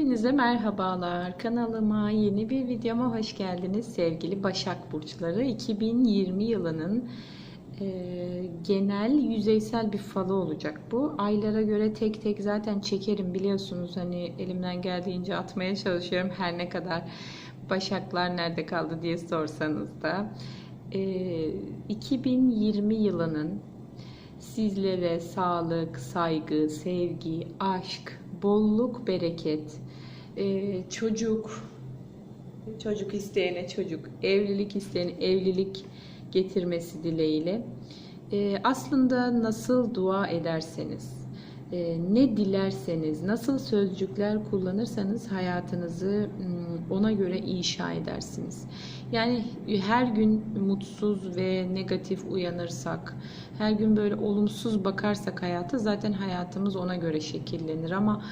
Hepinize merhabalar. Kanalıma yeni bir videoma hoş geldiniz sevgili Başak Burçları. 2020 yılının e, genel yüzeysel bir falı olacak bu. Aylara göre tek tek zaten çekerim biliyorsunuz. Hani elimden geldiğince atmaya çalışıyorum her ne kadar Başaklar nerede kaldı diye sorsanız da. E, 2020 yılının sizlere sağlık, saygı, sevgi, aşk, bolluk, bereket, e, çocuk, çocuk isteyene çocuk, evlilik isteyene evlilik getirmesi dileğiyle. E, aslında nasıl dua ederseniz, e, ne dilerseniz, nasıl sözcükler kullanırsanız hayatınızı ona göre inşa edersiniz. Yani her gün mutsuz ve negatif uyanırsak, her gün böyle olumsuz bakarsak hayata zaten hayatımız ona göre şekillenir ama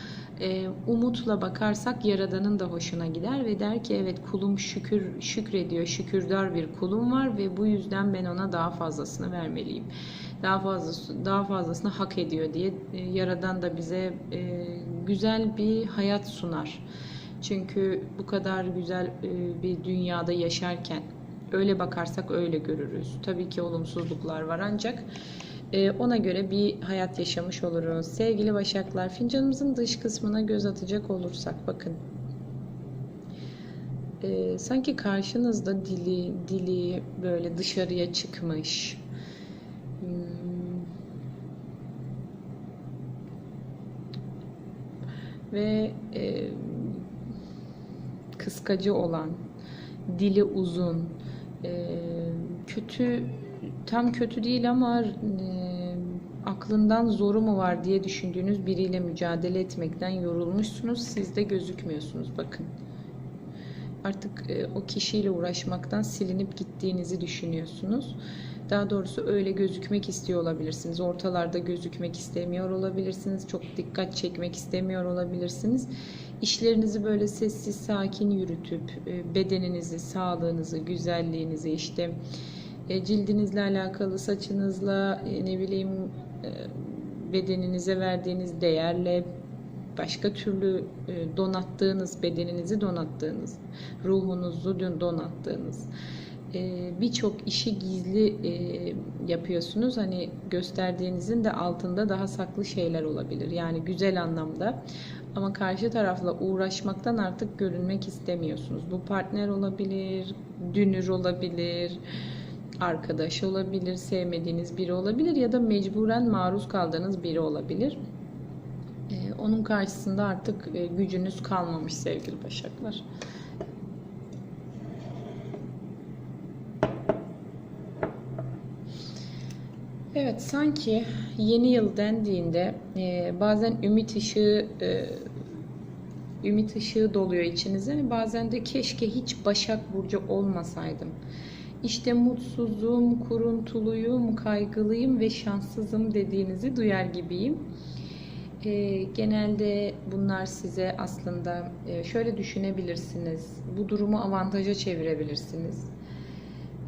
e, umutla bakarsak yaradanın da hoşuna gider ve der ki evet kulum şükür şükrediyor şükürdar bir kulum var ve bu yüzden ben ona daha fazlasını vermeliyim. Daha fazlası daha fazlasını hak ediyor diye e, yaradan da bize e, güzel bir hayat sunar. Çünkü bu kadar güzel e, bir dünyada yaşarken öyle bakarsak öyle görürüz. Tabii ki olumsuzluklar var ancak ee, ona göre bir hayat yaşamış oluruz. Sevgili Başaklar, fincanımızın dış kısmına göz atacak olursak bakın. Ee, sanki karşınızda dili dili böyle dışarıya çıkmış. Hmm. Ve e, kıskacı olan, dili uzun, e, kötü tam kötü değil ama e, aklından zoru mu var diye düşündüğünüz biriyle mücadele etmekten yorulmuşsunuz. Siz de gözükmüyorsunuz bakın. Artık e, o kişiyle uğraşmaktan silinip gittiğinizi düşünüyorsunuz. Daha doğrusu öyle gözükmek istiyor olabilirsiniz. Ortalarda gözükmek istemiyor olabilirsiniz. Çok dikkat çekmek istemiyor olabilirsiniz. İşlerinizi böyle sessiz sakin yürütüp e, bedeninizi, sağlığınızı, güzelliğinizi işte cildinizle alakalı, saçınızla, e, ne bileyim e, bedeninize verdiğiniz değerle, başka türlü donattığınız, bedeninizi donattığınız, ruhunuzu donattığınız birçok işi gizli yapıyorsunuz. Hani gösterdiğinizin de altında daha saklı şeyler olabilir. Yani güzel anlamda. Ama karşı tarafla uğraşmaktan artık görünmek istemiyorsunuz. Bu partner olabilir, dünür olabilir, arkadaş olabilir, sevmediğiniz biri olabilir ya da mecburen maruz kaldığınız biri olabilir. Ee, onun karşısında artık e, gücünüz kalmamış sevgili başaklar. Evet sanki yeni yıl dendiğinde e, bazen ümit ışığı e, ümit ışığı doluyor içinize. Bazen de keşke hiç Başak Burcu olmasaydım işte mutsuzum, kuruntuluyum, kaygılıyım ve şanssızım dediğinizi duyar gibiyim. E, genelde bunlar size aslında e, şöyle düşünebilirsiniz. Bu durumu avantaja çevirebilirsiniz.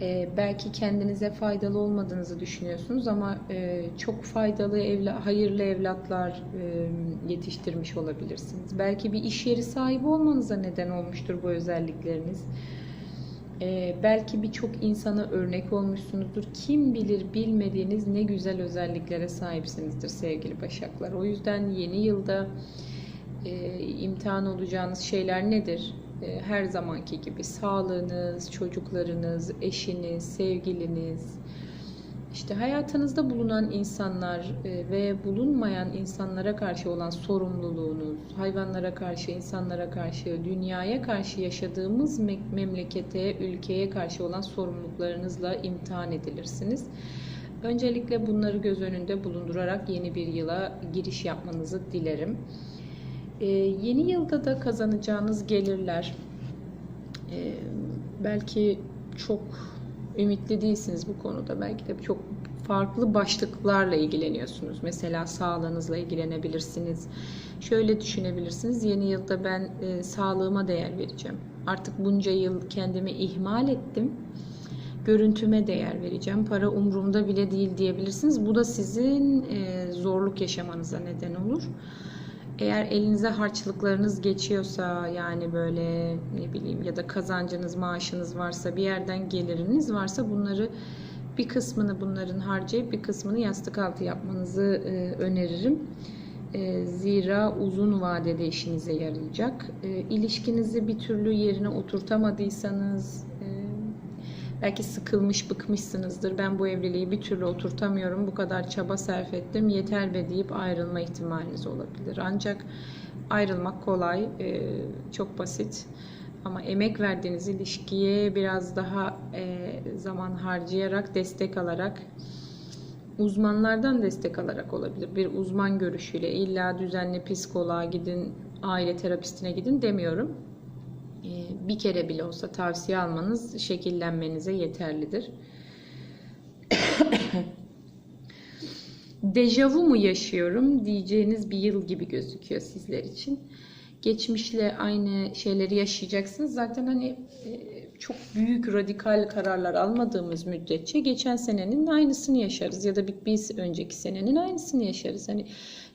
E, belki kendinize faydalı olmadığınızı düşünüyorsunuz ama e, çok faydalı, evla, hayırlı evlatlar e, yetiştirmiş olabilirsiniz. Belki bir iş yeri sahibi olmanıza neden olmuştur bu özellikleriniz. Ee, belki birçok insana örnek olmuşsunuzdur. Kim bilir bilmediğiniz ne güzel özelliklere sahipsinizdir sevgili Başaklar. O yüzden yeni yılda e, imtihan olacağınız şeyler nedir? E, her zamanki gibi sağlığınız, çocuklarınız, eşiniz, sevgiliniz, işte hayatınızda bulunan insanlar e, ve bulunmayan insanlara karşı olan sorumluluğunuz, hayvanlara karşı, insanlara karşı, dünyaya karşı yaşadığımız memlekete, ülkeye karşı olan sorumluluklarınızla imtihan edilirsiniz. Öncelikle bunları göz önünde bulundurarak yeni bir yıla giriş yapmanızı dilerim. E, yeni yılda da kazanacağınız gelirler e, belki çok ümitli değilsiniz bu konuda. Belki de çok farklı başlıklarla ilgileniyorsunuz. Mesela sağlığınızla ilgilenebilirsiniz. Şöyle düşünebilirsiniz. Yeni yılda ben e, sağlığıma değer vereceğim. Artık bunca yıl kendimi ihmal ettim. Görüntüme değer vereceğim. Para umurumda bile değil diyebilirsiniz. Bu da sizin e, zorluk yaşamanıza neden olur. Eğer elinize harçlıklarınız geçiyorsa yani böyle ne bileyim ya da kazancınız, maaşınız varsa bir yerden geliriniz varsa bunları bir kısmını bunların harcayıp bir kısmını yastık altı yapmanızı e, öneririm. E, zira uzun vadede işinize yarayacak. E, ilişkinizi bir türlü yerine oturtamadıysanız e, belki sıkılmış, bıkmışsınızdır. Ben bu evliliği bir türlü oturtamıyorum. Bu kadar çaba sarf ettim. Yeter be deyip ayrılma ihtimaliniz olabilir. Ancak ayrılmak kolay, e, çok basit. Ama emek verdiğiniz ilişkiye biraz daha e, zaman harcayarak, destek alarak, uzmanlardan destek alarak olabilir. Bir uzman görüşüyle illa düzenli psikoloğa gidin, aile terapistine gidin demiyorum. E, bir kere bile olsa tavsiye almanız şekillenmenize yeterlidir. Dejavu mu yaşıyorum diyeceğiniz bir yıl gibi gözüküyor sizler için. Geçmişle aynı şeyleri yaşayacaksınız. Zaten hani e, çok büyük radikal kararlar almadığımız müddetçe geçen senenin aynısını yaşarız ya da bir, bir önceki senenin aynısını yaşarız. Hani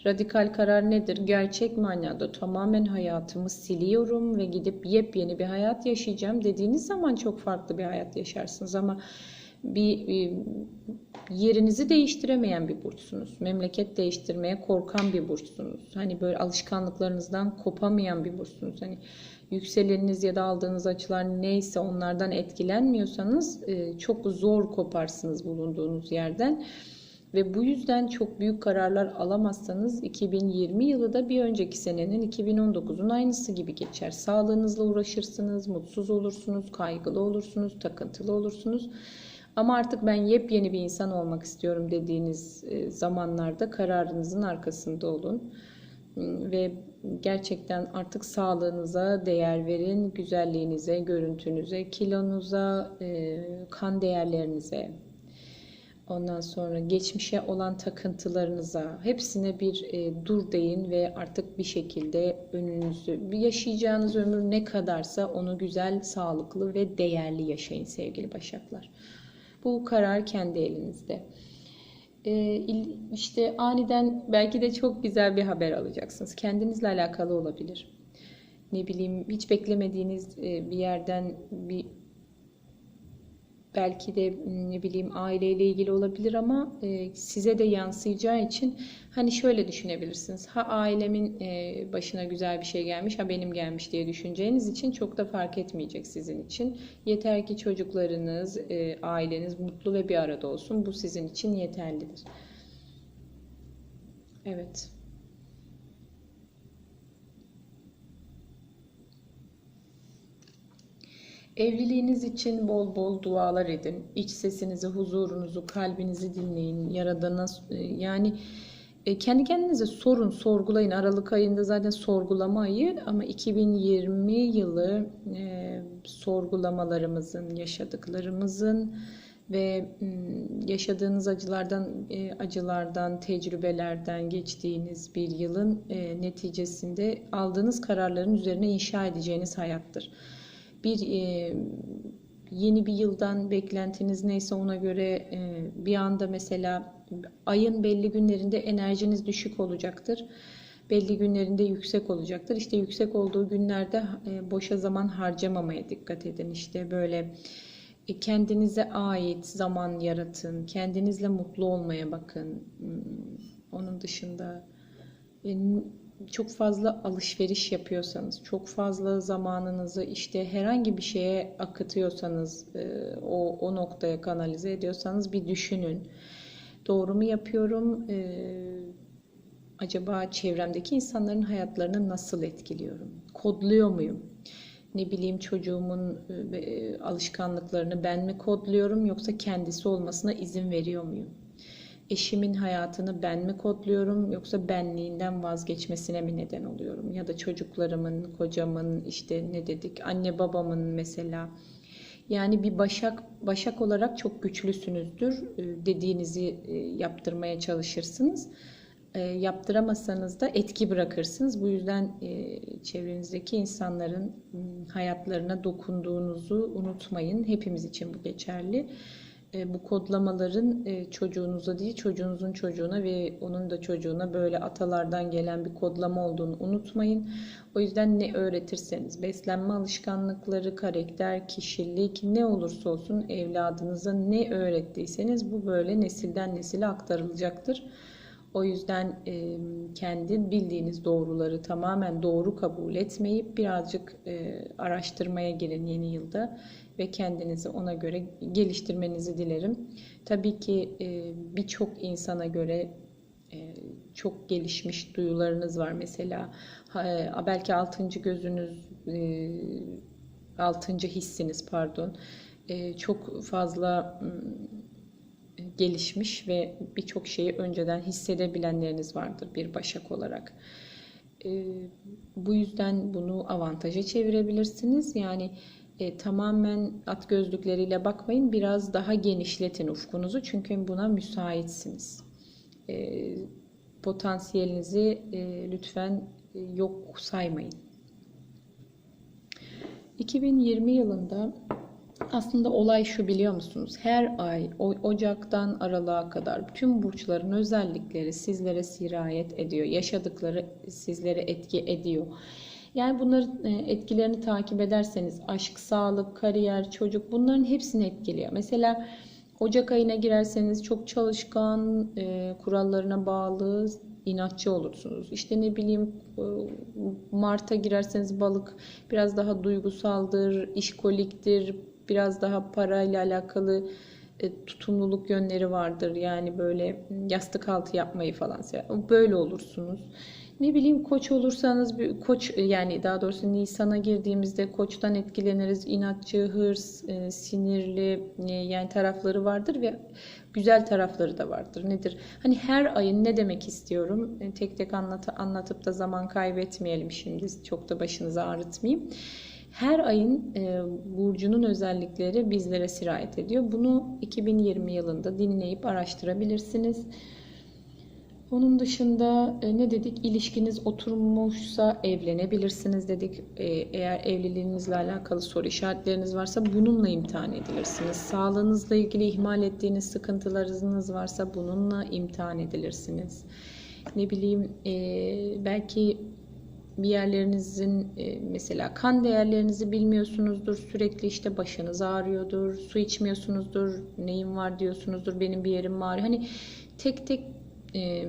radikal karar nedir? Gerçek manada tamamen hayatımı siliyorum ve gidip yepyeni bir hayat yaşayacağım dediğiniz zaman çok farklı bir hayat yaşarsınız ama bir, bir yerinizi değiştiremeyen bir burçsunuz. Memleket değiştirmeye korkan bir burçsunuz. Hani böyle alışkanlıklarınızdan kopamayan bir burçsunuz. Hani yükseleniniz ya da aldığınız açılar neyse onlardan etkilenmiyorsanız e, çok zor koparsınız bulunduğunuz yerden. Ve bu yüzden çok büyük kararlar alamazsanız 2020 yılı da bir önceki senenin 2019'un aynısı gibi geçer. Sağlığınızla uğraşırsınız, mutsuz olursunuz, kaygılı olursunuz, takıntılı olursunuz. Ama artık ben yepyeni bir insan olmak istiyorum dediğiniz e, zamanlarda kararınızın arkasında olun. Ve gerçekten artık sağlığınıza değer verin, güzelliğinize, görüntünüze, kilonuza, e, kan değerlerinize, ondan sonra geçmişe olan takıntılarınıza, hepsine bir e, dur deyin ve artık bir şekilde önünüzü, yaşayacağınız ömür ne kadarsa onu güzel, sağlıklı ve değerli yaşayın sevgili Başaklar. Bu karar kendi elinizde. Ee, işte aniden belki de çok güzel bir haber alacaksınız. Kendinizle alakalı olabilir. Ne bileyim hiç beklemediğiniz e, bir yerden bir belki de ne bileyim aileyle ilgili olabilir ama e, size de yansıyacağı için hani şöyle düşünebilirsiniz. Ha ailemin e, başına güzel bir şey gelmiş ha benim gelmiş diye düşüneceğiniz için çok da fark etmeyecek sizin için. Yeter ki çocuklarınız, e, aileniz mutlu ve bir arada olsun. Bu sizin için yeterlidir. Evet. Evliliğiniz için bol bol dualar edin. İç sesinizi, huzurunuzu, kalbinizi dinleyin. Yaradana e, yani e, kendi kendinize sorun, sorgulayın. Aralık ayında zaten sorgulama ayı ama 2020 yılı e, sorgulamalarımızın, yaşadıklarımızın ve yaşadığınız acılardan, e, acılardan, tecrübelerden geçtiğiniz bir yılın neticesinde aldığınız kararların üzerine inşa edeceğiniz hayattır bir e, yeni bir yıldan beklentiniz neyse ona göre e, bir anda mesela ayın belli günlerinde enerjiniz düşük olacaktır. Belli günlerinde yüksek olacaktır. İşte yüksek olduğu günlerde e, boşa zaman harcamamaya dikkat edin. İşte böyle e, kendinize ait zaman yaratın. Kendinizle mutlu olmaya bakın. Hmm, onun dışında e, çok fazla alışveriş yapıyorsanız, çok fazla zamanınızı işte herhangi bir şeye akıtıyorsanız, e, o, o noktaya kanalize ediyorsanız bir düşünün. Doğru mu yapıyorum? E, acaba çevremdeki insanların hayatlarını nasıl etkiliyorum? Kodluyor muyum? Ne bileyim çocuğumun e, alışkanlıklarını ben mi kodluyorum yoksa kendisi olmasına izin veriyor muyum? Eşimin hayatını ben mi kodluyorum yoksa benliğinden vazgeçmesine mi neden oluyorum? Ya da çocuklarımın, kocamın, işte ne dedik, anne babamın mesela. Yani bir başak başak olarak çok güçlüsünüzdür. Ee, dediğinizi e, yaptırmaya çalışırsınız. Ee, yaptıramazsanız da etki bırakırsınız. Bu yüzden e, çevrenizdeki insanların hayatlarına dokunduğunuzu unutmayın. Hepimiz için bu geçerli. E, bu kodlamaların e, çocuğunuza değil çocuğunuzun çocuğuna ve onun da çocuğuna böyle atalardan gelen bir kodlama olduğunu unutmayın. O yüzden ne öğretirseniz beslenme alışkanlıkları, karakter, kişilik ne olursa olsun evladınıza ne öğrettiyseniz bu böyle nesilden nesile aktarılacaktır. O yüzden e, kendi bildiğiniz doğruları tamamen doğru kabul etmeyip birazcık e, araştırmaya girin yeni yılda ve kendinizi ona göre geliştirmenizi dilerim. Tabii ki e, birçok insana göre çok gelişmiş duyularınız var. Mesela belki altıncı gözünüz, altıncı hissiniz pardon, çok fazla gelişmiş ve birçok şeyi önceden hissedebilenleriniz vardır bir başak olarak. E, bu yüzden bunu avantaja çevirebilirsiniz. Yani e, tamamen at gözlükleriyle bakmayın. Biraz daha genişletin ufkunuzu. Çünkü buna müsaitsiniz. E, potansiyelinizi e, lütfen e, yok saymayın. 2020 yılında aslında olay şu biliyor musunuz? Her ay Ocak'tan Aralık'a kadar tüm burçların özellikleri sizlere sirayet ediyor. Yaşadıkları sizlere etki ediyor. Yani bunların e, etkilerini takip ederseniz aşk, sağlık, kariyer, çocuk bunların hepsini etkiliyor. Mesela Ocak ayına girerseniz çok çalışkan, e, kurallarına bağlı, inatçı olursunuz. İşte ne bileyim e, Mart'a girerseniz balık biraz daha duygusaldır, işkoliktir, biraz daha parayla alakalı e, tutumluluk yönleri vardır. Yani böyle yastık altı yapmayı falan. Böyle olursunuz. Ne bileyim koç olursanız bir koç yani daha doğrusu Nisan'a girdiğimizde koçtan etkileniriz. İnatçı, hırs, e, sinirli e, yani tarafları vardır ve güzel tarafları da vardır. Nedir? Hani her ayın ne demek istiyorum? E, tek tek anlat anlatıp da zaman kaybetmeyelim şimdi. Çok da başınızı ağrıtmayayım. Her ayın e, burcunun özellikleri bizlere sirayet ediyor. Bunu 2020 yılında dinleyip araştırabilirsiniz. Onun dışında e, ne dedik? İlişkiniz oturmuşsa evlenebilirsiniz dedik. E, eğer evliliğinizle alakalı soru işaretleriniz varsa bununla imtihan edilirsiniz. Sağlığınızla ilgili ihmal ettiğiniz sıkıntılarınız varsa bununla imtihan edilirsiniz. Ne bileyim e, belki bir yerlerinizin e, mesela kan değerlerinizi bilmiyorsunuzdur. Sürekli işte başınız ağrıyordur. Su içmiyorsunuzdur. Neyim var diyorsunuzdur. Benim bir yerim ağrıyor. Hani tek tek e,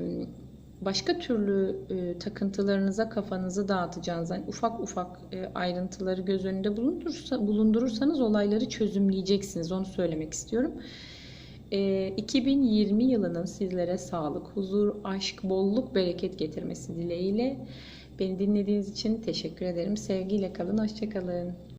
başka türlü e, takıntılarınıza kafanızı dağıtacağınız yani ufak ufak ayrıntıları göz önünde bulundurursa, bulundurursanız olayları çözümleyeceksiniz. Onu söylemek istiyorum. E, 2020 yılının sizlere sağlık, huzur, aşk, bolluk, bereket getirmesi dileğiyle beni dinlediğiniz için teşekkür ederim. Sevgiyle kalın, hoşçakalın.